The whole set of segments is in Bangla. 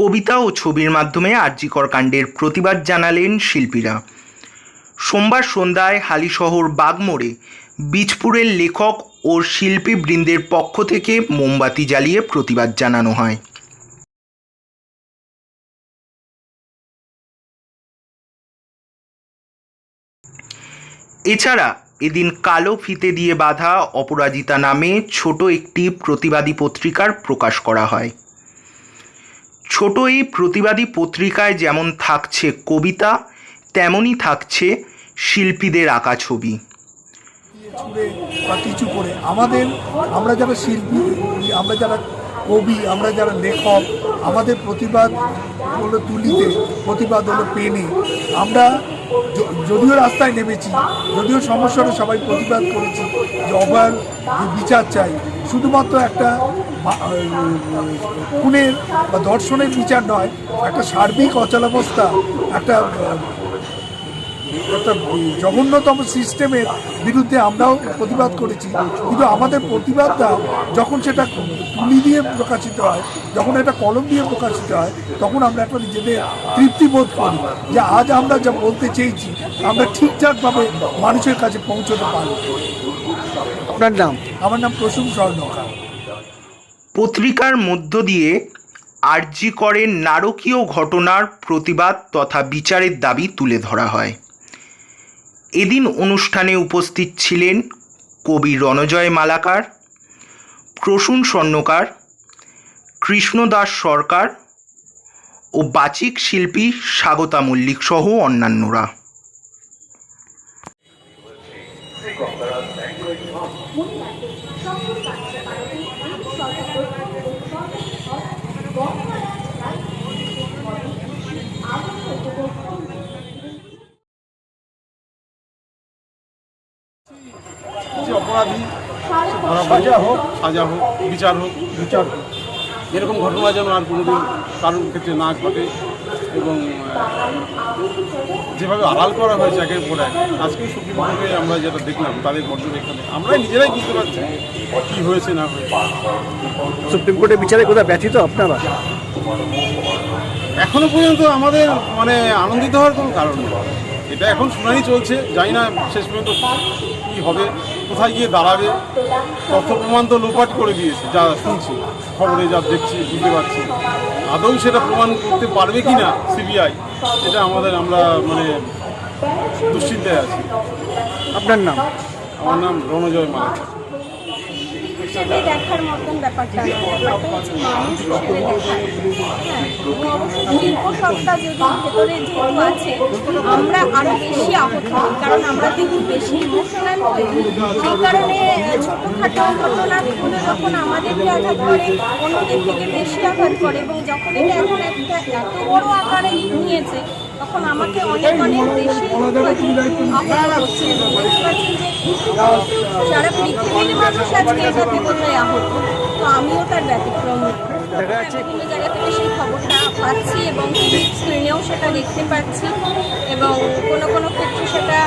কবিতা ও ছবির মাধ্যমে আরজিকর কাণ্ডের প্রতিবাদ জানালেন শিল্পীরা। সোমবার সন্ধ্যায় হালিশহর বাগমোড়ে বীজপুরের লেখক ও শিল্পীবৃন্দের পক্ষ থেকে মোমবাতি জ্বালিয়ে প্রতিবাদ জানানো হয়। এছাড়া এদিন কালো ফিতে দিয়ে বাঁধা অপরাজিতা নামে ছোট একটি প্রতিবাদী পত্রিকার প্রকাশ করা হয়। ছোট এই প্রতিবাদী পত্রিকায় যেমন থাকছে কবিতা, তেমনই থাকছে শিল্পীদের আঁকা ছবি। বা কিছু করে। আমাদের, আমরা যারা শিল্পী, আমরা যারা কবি, আমরা যারা লেখক, আমাদের প্রতিবাদ হলো তুলিতে, প্রতিবাদ হলো পেনে। আমরা যদিও রাস্তায় নেমেছি, যদিও সমস্যাটা সবাই প্রতিবাদ করেছি যে অভয়ার যে বিচার চাই, শুধুমাত্র একটা খুনের বা দর্শনের বিচার নয়, একটা সার্বিক অচলাবস্থা, একটা জঘন্যতম সিস্টেমের বিরুদ্ধে আমরাও প্রতিবাদ করেছি। কিন্তু আমাদের প্রতিবাদটা যখন সেটা তুলি দিয়ে প্রকাশিত হয় যখন এটা কলম দিয়ে প্রকাশিত হয় তখন আমরা একটা নিজেদের তৃপ্তি বোধ করি যে আজ আমরা যা বলতে চেয়েছি আমরা ঠিকঠাকভাবে মানুষের কাছে পৌঁছতে পারি আপনার নাম? আমার নাম প্রসূন স্বর্ণকার। পত্রিকার মধ্য দিয়ে আরজি করের নারকীয় ঘটনার প্রতিবাদ তথা বিচারের দাবি তুলে ধরা হয়। এদিন অনুষ্ঠানে উপস্থিত ছিলেন কবি রণজয় মালাকার, প্রসূন স্বর্ণকার, কৃষ্ণদাস সরকার ও বাচিক শিল্পী স্বাগতা মল্লিক সহ অন্যান্যরা। যে অপরাধী সাজা হোক সাজা হোক বিচার হোক বিচার হোক। এরকম ঘটনা যেন আর কোনোদিন কারোর ক্ষেত্রে না ঘটে এবং যেভাবে আড়াল করা হয়েছে একের পর এক আজকে সুপ্রিম কোর্টে আমরা যেটা দেখলাম তাদের পর্যবেক্ষণে আমরা নিজেরাই বুঝতে পারছি কী হয়েছে না হয়েছে। সুপ্রিম কোর্টের বিচারে কোথায় ব্যথিত আপনারা? এখনও পর্যন্ত আমাদের মানে আনন্দিত হওয়ার কোনো কারণ নেই। এটা এখন শুনানি চলছে জানি না শেষ পর্যন্ত কী হবে। কোথায় গিয়ে দাঁড়াবে? তথ্য প্রমাণ তো লোপাট করে দিয়েছে যা শুনছি খবরে যা দেখছি বুঝতে পারছি। আদৌ সেটা প্রমাণ করতে পারবে কি না সিবিআই এটা আমাদের আমরা মানে দুশ্চিন্তায় আছি। আপনার নাম? আমার নাম রণজয় মালিক হিসেবে দেখার মতন ব্যাপারটা। ব্যাপারটা হচ্ছে মানুষ হিসেবে দেখা হ্যাঁ অবশ্যই যদি ভেতরে যেহেতু আছে, আমরা আরও বেশি আহত হই, কারণ আমরা তো একটু বেশি ইমোশনাল হই সেই কারণে ছোটখাটো ঘটনাগুলো যখন আমাদেরকে আঘাত করে, অন্যদের থেকে বেশি আঘাত করে, এবং যখন এটা এখন একটা এত বড় আকারে নিয়েছে তখন আমাকে অনেক অনেক বেশি সারা পৃথিবীর মানুষ আজকে এটাতে বোধহয় আহত তো আমিও তার ব্যতিক্রম। বিভিন্ন জায়গা থেকে সেই খবরটা পাচ্ছি এবং টিভি স্ক্রিনেও সেটা দেখতে পাচ্ছি এবং কোনো কোনো ক্ষেত্রে সেটা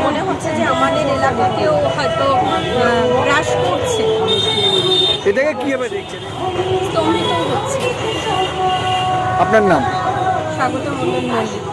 মনে হচ্ছে যে আমাদের এলাকাকেও হয়তো আহ, গ্রাস করছে। এটাকে কীভাবে দেখছেন? স্তম্ভিত হচ্ছে। আপনার নাম? স্বাগত মন্ডল মল্লিক